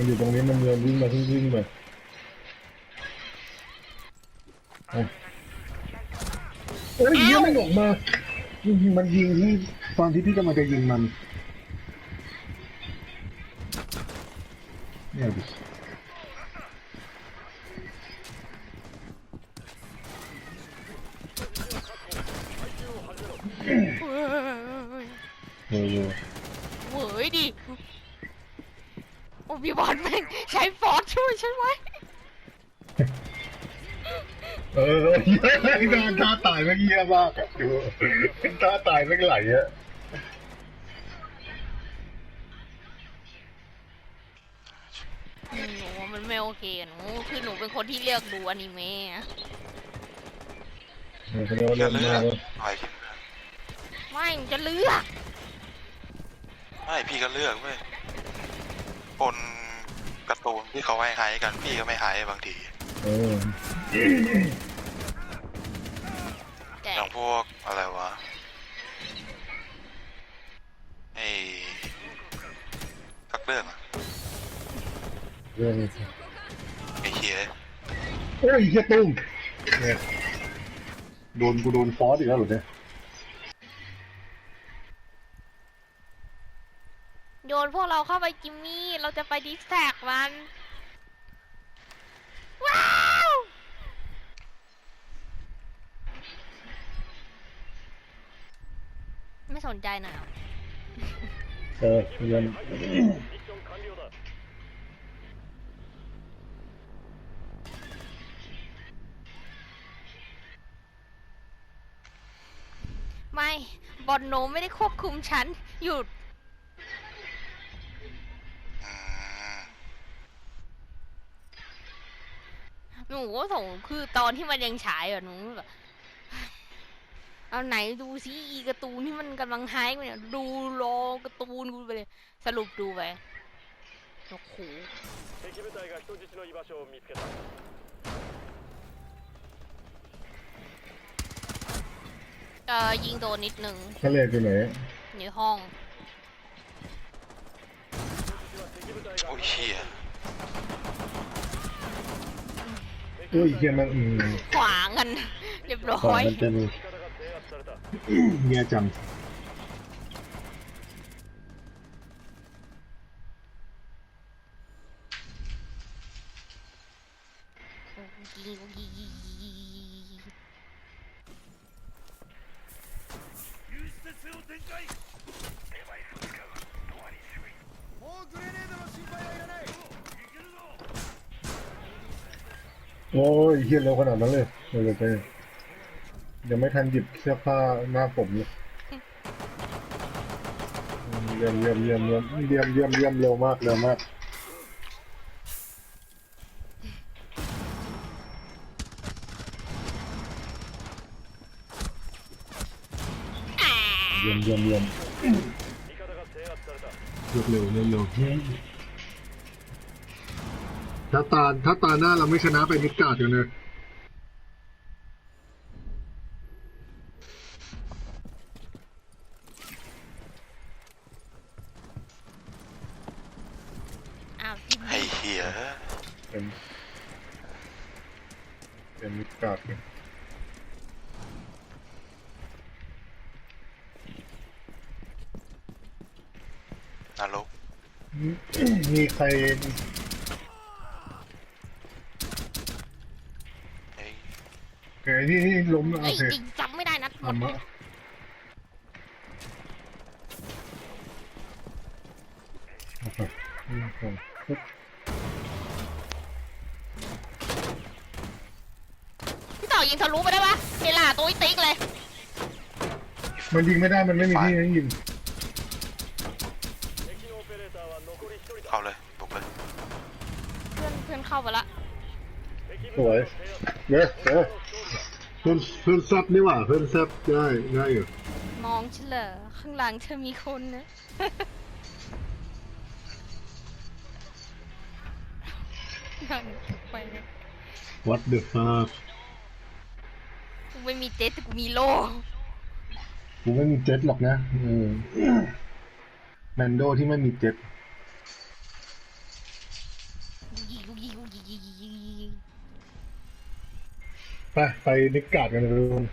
มันอยู่ตรงนี้มันเดินวิ่งมาวิ่งวิ่งมาเอาเอ้ยเหี้ยมันออกมามันยิงที่ตอนที่พี่กำลังจะยิงมัน เนี่ยดิเฮ้ยเออ เว้ยดิ โอ้พี่บอลแม่งใช้ฟอสช่วยฉันไว้เออเหี้ยการท่าตายเมื่อกี้มากอะดูท่าตายไม่ไหลอะหนูว่ามันไม่โอเคอะหนูคือหนูเป็นคนที่เลือกดูอนิเมะอะเออเรียกว่าเล่นเลือมากเลยปล่ไม่หนูจะเลือก ไม่พี่ก็เลือกเว้ย คนการ์ตูนที่เขาให้ไฮกันพี่ก็ไม่ไฮบางที เออแต่อย่างพวกอะไรวะไอ้สักเรื่องอะเรื่องไอ้เฮียเฮ้ยเฮียตุ้มเนี่ยโดนกูโดนฟอสอีกแล้วเหรอเนี่ย โยนพวกเราเข้าไปจิมมี่ เราจะไปดิสแท็กมัน ว้าวไม่สนใจหน่อยเหรอเออเรียนไม่บอลโนไม่ได้ควบคุมฉันหยุด หนูก็สงคือตอนที่มันยังฉายอะหนูแบบเอาไหนดูซิอีการ์ตูนที่มันกำลังหายไปเนี่ยดูรอการ์ตูนกูไปเลย สรุปดูไปโอ้โหเอ่อยิงโดนนิดนึงทะเรียกไหนในห้อง โอ้ยเฮีย อ้ยเฮียมันอืม ขวางกัน เรียบร้ ขวา อย มันเป็น 味方が制圧された เมียจัง ยิงยิง โอ้ยเฮียเร็วขนาดนั้นเลยเร็วไปยังไม่ทันหยิบเสื้อผ้าหน้าผมเลยเรียมเรียมเรียมเรียมเรียมเรียมเร็วมากเร็วมากเรียมเรียมเรียมเร็วเร็วเร็ว ถ้าตาถ้าตาหน้าเราไม่ชนะไปมิดการ์ดอยู่เนี่ยอ้าวจิ้มไอ้เฮียเป็นเป็นมิดการ์ดเนี่ยนรกมีใคร ไอ้ เกินี่นี่ล้มแล้วไอ้โอยจริงจำไม่ได้นัดหมดที่พี่ต่อยิงทะลุไปได้ปะเฮล่าตัวอีติ๊กเลยมันยิงไม่ได้มันไม่มีที่ให้ยิงเอาเลยบุกเลยเพื่อนเพื่อนเข้าไปละสวยเด้อเด้อ เพื่อนเพื่อนซับนี่หว่าเพื่อนซับได้ได้อยู่มองฉันเหรอข้างหลังเธอมีคนนะ นั่งไปเลยวัดเดอะฟ้ากูไม่มีเจ็ตแต่กูมีโล่กูไม่มีเจ็ตหรอกนะเออแมนโดที่ไม่มีเจ็ต ไปไปนิกการ์ดกันเลยทุกคน